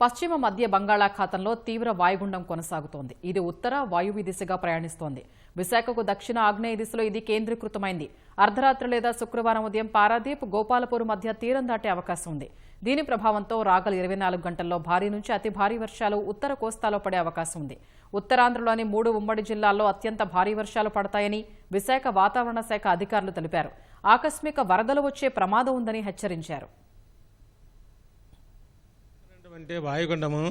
పశ్చిమ మధ్య బంగాళాఖాతంలో తీవ్ర వాయుగుండం కొనసాగుతోంది. ఇది ఉత్తర వాయువ్య దిశగా ప్రయాణిస్తోంది. విశాఖకు దక్షిణ ఆగ్నేయ దిశలో ఇది కేంద్రీకృతమైంది. అర్ధరాత్రి లేదా శుక్రవారం ఉదయం పారాదీప్ గోపాలపూర్ మధ్య తీరం దాటే అవకాశం ఉంది. దీని ప్రభావంతో రాగల ఇరవై నాలుగు గంటల్లో భారీ నుంచి అతి భారీ వర్షాలు ఉత్తర కోస్తాలో పడే అవకాశం ఉంది. ఉత్తరాంధ్రలోని మూడు ఉమ్మడి జిల్లాల్లో అత్యంత భారీ వర్షాలు పడతాయని విశాఖ వాతావరణ శాఖ అధికారులు తెలిపారు. ఆకస్మిక వరదలు వచ్చే ప్రమాదం ఉందని హెచ్చరించారు. అంటే వాయుగుండము.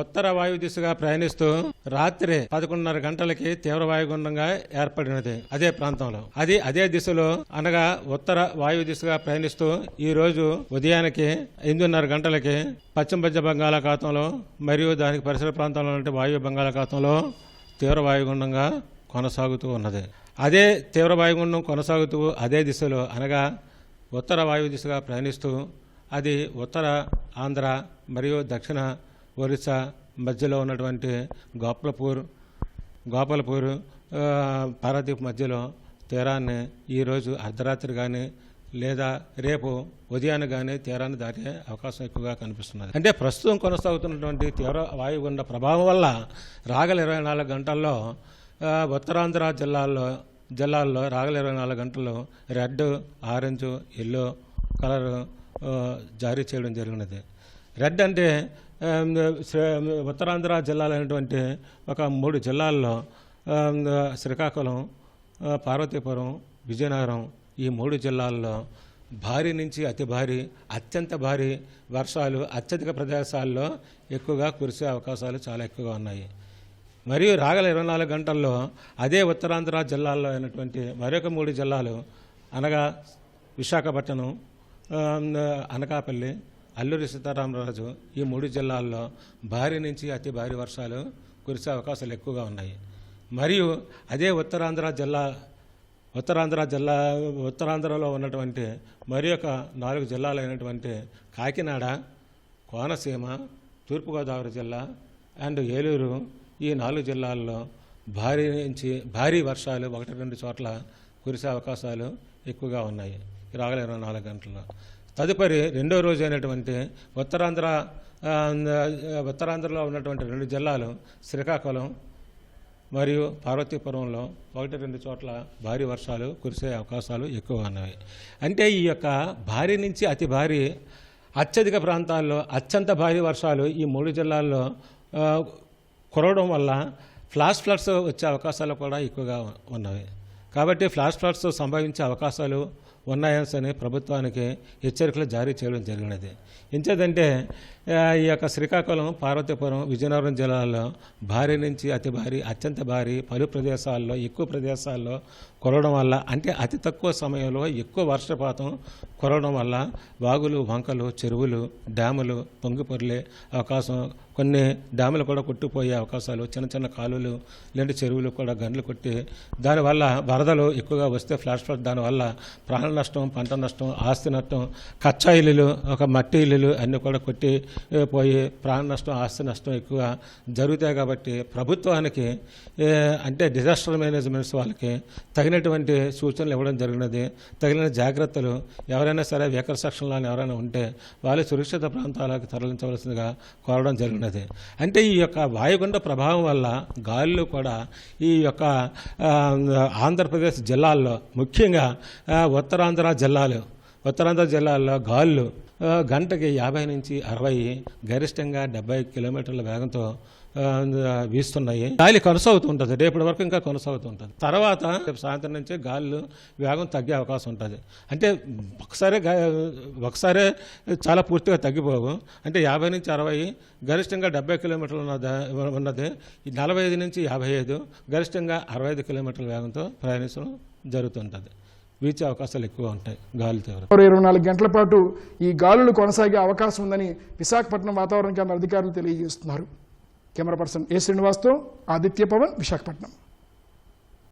ఉత్తర వాయు దిశగా ప్రయాణిస్తూ రాత్రి పదకొండున్నర గంటలకి తీవ్ర వాయుగుండంగా ఏర్పడినది. అదే ప్రాంతంలో. అది అదే దిశలో అనగా ఉత్తర వాయు దిశగా ప్రయాణిస్తూ ఈ రోజు ఉదయానికి ఎనిమిదిన్నర గంటలకి పశ్చిమ మధ్య బంగాళాఖాతంలో మరియు దానికి పరిసర ప్రాంతంలో ఉంటే వాయు బంగాళాఖాతంలో తీవ్ర వాయుగుండంగా కొనసాగుతూ ఉన్నది. అదే తీవ్ర వాయుగుండం కొనసాగుతూ అదే దిశలో అనగా ఉత్తర వాయు దిశగా ప్రయాణిస్తూ అది ఉత్తర ఆంధ్ర మరియు దక్షిణ ఒరిస్సా మధ్యలో ఉన్నటువంటి గోపాలపూర్ గోపాలపూర్ పారాదీప్ మధ్యలో తీరాన్ని ఈరోజు అర్ధరాత్రి కానీ లేదా రేపు ఉదయాన్ని కానీ తీరాన్ని దాటే అవకాశం ఎక్కువగా కనిపిస్తున్నది. అంటే ప్రస్తుతం కొనసాగుతున్నటువంటి తీవ్ర వాయుగుండ ప్రభావం వల్ల రాగల ఇరవై నాలుగు గంటల్లో ఉత్తరాంధ్ర జిల్లాల్లో జిల్లాల్లో రాగల ఇరవై నాలుగు గంటల్లో రెడ్ ఆరెంజ్ ఎల్లో కలరు జారీ చేయడం జరిగినది. రెడ్ అంటే ఉత్తరాంధ్ర జిల్లాలైనటువంటి ఒక మూడు జిల్లాల్లో శ్రీకాకుళం పార్వతీపురం విజయనగరం ఈ మూడు జిల్లాల్లో భారీ నుంచి అతి భారీ అత్యంత భారీ వర్షాలు అత్యధిక ప్రదేశాల్లో ఎక్కువగా కురిసే అవకాశాలు చాలా ఎక్కువగా ఉన్నాయి. మరియు రాగల ఇరవై నాలుగు గంటల్లో అదే ఉత్తరాంధ్ర జిల్లాల్లో అయినటువంటి మరొక మూడు జిల్లాలు అనగా విశాఖపట్నం అనకాపల్లి అల్లూరి సీతారామరాజు ఈ మూడు జిల్లాల్లో భారీ నుంచి అతి భారీ వర్షాలు కురిసే అవకాశాలు ఎక్కువగా ఉన్నాయి. మరియు అదే ఉత్తరాంధ్ర జిల్లా ఉత్తరాంధ్ర జిల్లా ఉత్తరాంధ్రలో ఉన్నటువంటి మరి యొక్క నాలుగు జిల్లాలైనటువంటి కాకినాడ కోనసీమ తూర్పుగోదావరి జిల్లా అండ్ ఏలూరు ఈ నాలుగు జిల్లాల్లో భారీ నుంచి భారీ వర్షాలు ఒకటి రెండు చోట్ల కురిసే అవకాశాలు ఎక్కువగా ఉన్నాయి. రాగల ఇరవై నాలుగు గంటల్లో. తదుపరి రెండో రోజు అయినటువంటి ఉత్తరాంధ్ర ఉత్తరాంధ్రలో ఉన్నటువంటి రెండు జిల్లాలు శ్రీకాకుళం మరియు పార్వతీపురంలో ఒకటి రెండు చోట్ల భారీ వర్షాలు కురిసే అవకాశాలు ఎక్కువ ఉన్నాయి అంటే ఈ యొక్క భారీ నుంచి అతి భారీ అత్యధిక ప్రాంతాల్లో అత్యంత భారీ వర్షాలు ఈ మూడు జిల్లాల్లో కురవడం వల్ల ఫ్లాష్ ఫ్లడ్స్ వచ్చే అవకాశాలు కూడా ఎక్కువగా ఉన్నాయి కాబట్టి ఫ్లాష్ ఫ్లడ్స్ సంభవించే అవకాశాలు ఉన్నాయని ప్రభుత్వానికి హెచ్చరికలు జారీ చేయడం జరిగినది. ఎంచేదంటే ఈ యొక్క శ్రీకాకుళం పార్వతీపురం విజయనగరం జిల్లాలో భారీ నుంచి అతి భారీ అత్యంత భారీ పలు ప్రదేశాల్లో ఎక్కువ ప్రదేశాల్లో కురవడం వల్ల అంటే అతి తక్కువ సమయంలో ఎక్కువ వర్షపాతం కురవడం వల్ల వాగులు వంకలు చెరువులు డ్యాములు పొంగిపొర్లే అవకాశం కొన్ని డ్యాములు కూడా కొట్టుకుపోయే అవకాశాలు చిన్న చిన్న కాలువలు లేదంటే చెరువులు కూడా గండ్లు కొట్టి దానివల్ల వరదలు ఎక్కువగా వస్తే ఫ్లాష్ ఫ్లడ్ దానివల్ల ప్రాణ నష్టం పంట నష్టం ఆస్తి నష్టం కచ్చా ఇల్లులు ఒక మట్టి ఇల్లులు అన్నీ కూడా కొట్టి పోయి ప్రాణ నష్టం ఆస్తి నష్టం ఎక్కువ జరుగుతాయి కాబట్టి ప్రభుత్వానికి అంటే డిజాస్టర్ మేనేజ్మెంట్స్ వాళ్ళకి తగినటువంటి సూచనలు ఇవ్వడం జరిగినది. తగిన జాగ్రత్తలు ఎవరైనా సరే వేకర్ సెక్షన్లో ఎవరైనా ఉంటే వాళ్ళు సురక్షిత ప్రాంతాలకు తరలించవలసిందిగా కోరడం జరిగినది. అంటే ఈ యొక్క వాయుగుండ ప్రభావం వల్ల గాలిలో కూడా ఈ యొక్క ఆంధ్రప్రదేశ్ జిల్లాల్లో ముఖ్యంగా ఉత్తర ఉత్తరాంధ్ర జిల్లాలు ఉత్తరాంధ్ర జిల్లాల్లో గాలులు గంటకి యాభై నుంచి అరవై గరిష్టంగా డెబ్బై కిలోమీటర్ల వేగంతో వీస్తున్నాయి. గాలి కొనసాగుతుంటుంది రేపటి వరకు ఇంకా కొనసాగుతుంటుంది తర్వాత రేపు సాయంత్రం నుంచే గాలులు వేగం తగ్గే అవకాశం ఉంటుంది. అంటే ఒకసారి ఒకసారి ఒకసారే చాలా పూర్తిగా తగ్గిపోవు. అంటే యాభై నుంచి అరవై గరిష్టంగా డెబ్బై కిలోమీటర్లు ఉన్నది ఉన్నది. నలభై ఐదు నుంచి యాభై ఐదు గరిష్టంగా అరవై ఐదు కిలోమీటర్ల వేగంతో ప్రయాణించడం జరుగుతుంటుంది వీచే అవకాశాలు ఎక్కువ ఉంటాయి గాలి తీవ్రత. ఇరవై నాలుగు గంటల పాటు ఈ గాలులు కొనసాగే అవకాశం ఉందని విశాఖపట్నం వాతావరణ కేంద్ర అధికారులు తెలియజేస్తున్నారు. కెమెరా పర్సన్ ఏ శ్రీనివాస్తో ఆదిత్య పవన్ విశాఖపట్నం.